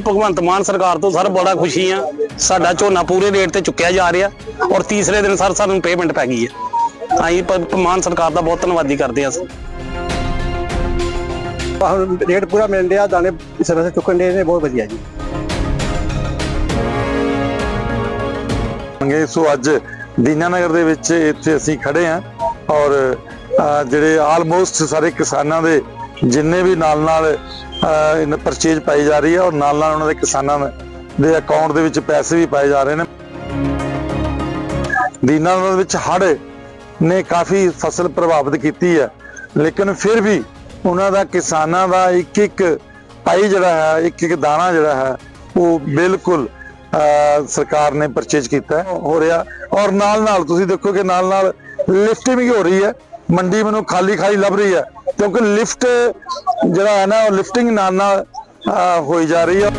ਭਗਵੰਤ ਮਾਨ ਸਰਕਾਰ ਤੋਂ ਸਰ ਬੜਾ ਖੁਸ਼ੀ ਆ। ਸਾਡਾ ਝੋਨਾ ਪੂਰੇ ਰੇਟ ਤੇ ਚੁੱਕਿਆ ਜਾ ਰਿਹਾ ਔਰ ਤੀਸਰੇ ਦਿਨ ਸਰ ਸਾਨੂੰ ਪੇਮੈਂਟ ਪੈ ਗਈ ਹੈ। ਅਸੀਂ ਮਾਨ ਸਰਕਾਰ ਦਾ ਬਹੁਤ ਧੰਨਵਾਦੀ ਕਰਦੇ ਅਸੀਂ। ਹੁਣ ਰੇਟ ਪੂਰਾ ਮਿਲ ਰਿਹਾ ਦਾਣੇ ਸਮੇਂ ਸਿਰ ਚੁੱਕਣ ਦੇ ਨੇ ਬਹੁਤ ਵਧੀਆ ਜੀ। ਮੰਗੇ ਸੋ ਅੱਜ ਦੀਨਾਨਗਰ ਦੇ ਵਿੱਚ ਇੱਥੇ ਅਸੀਂ ਖੜੇ ਹਾਂ ਔਰ ਜਿਹੜੇ ਆਲਮੋਸਟ ਸਾਰੇ ਕਿਸਾਨਾਂ ਦੇ ਜਿੰਨੇ ਵੀ ਨਾਲ ਨਾਲ ਪਰਚੇਜ ਪਾਈ ਜਾ ਰਹੀ ਹੈ ਔਰ ਨਾਲ ਨਾਲ ਉਹਨਾਂ ਦੇ ਕਿਸਾਨਾਂ ਦੇ ਅਕਾਊਂਟ ਦੇ ਵਿੱਚ ਪੈਸੇ ਵੀ ਪਾਏ ਜਾ ਰਹੇ ਨੇ। ਦੀਨਾਨਗਰ ਵਿੱਚ ਹੜ੍ਹ ਨੇ ਕਾਫੀ ਫਸਲ ਪ੍ਰਭਾਵਿਤ ਕੀਤੀ ਹੈ। ਲੇਕਿਨ ਫਿਰ ਵੀ ਉਹਨਾਂ ਦਾ ਕਿਸਾਨਾਂ ਦਾ ਇੱਕ ਇੱਕ ਪਾਈ ਜਿਹੜਾ ਹੈ ਇੱਕ ਇੱਕ ਦਾਣਾ ਜਿਹੜਾ ਹੈ ਉਹ ਬਿਲਕੁਲ ਅਹ, ਸਰਕਾਰ ਨੇ ਪਰਚੇਜ ਕੀਤਾ ਹੋ ਰਿਹਾ। ਔਰ ਨਾਲ ਨਾਲ ਤੁਸੀਂ ਦੇਖੋ ਕਿ ਨਾਲ ਨਾਲ ਲਿਫਟਿੰਗ ਵੀ ਹੋ ਰਹੀ ਹੈ। ਮੰਡੀ ਮੈਨੂੰ ਖਾਲੀ ਖਾਲੀ ਲੱਭ ਰਹੀ ਹੈ। ਕਿਉਂਕਿ ਲਿਫਟ ਜਿਹੜਾ ਹੈ ਨਾ ਉਹ ਲਿਫਟਿੰਗ ਨਾਲ ਨਾਲ ਹੋਈ ਜਾ ਰਹੀ ਹੈ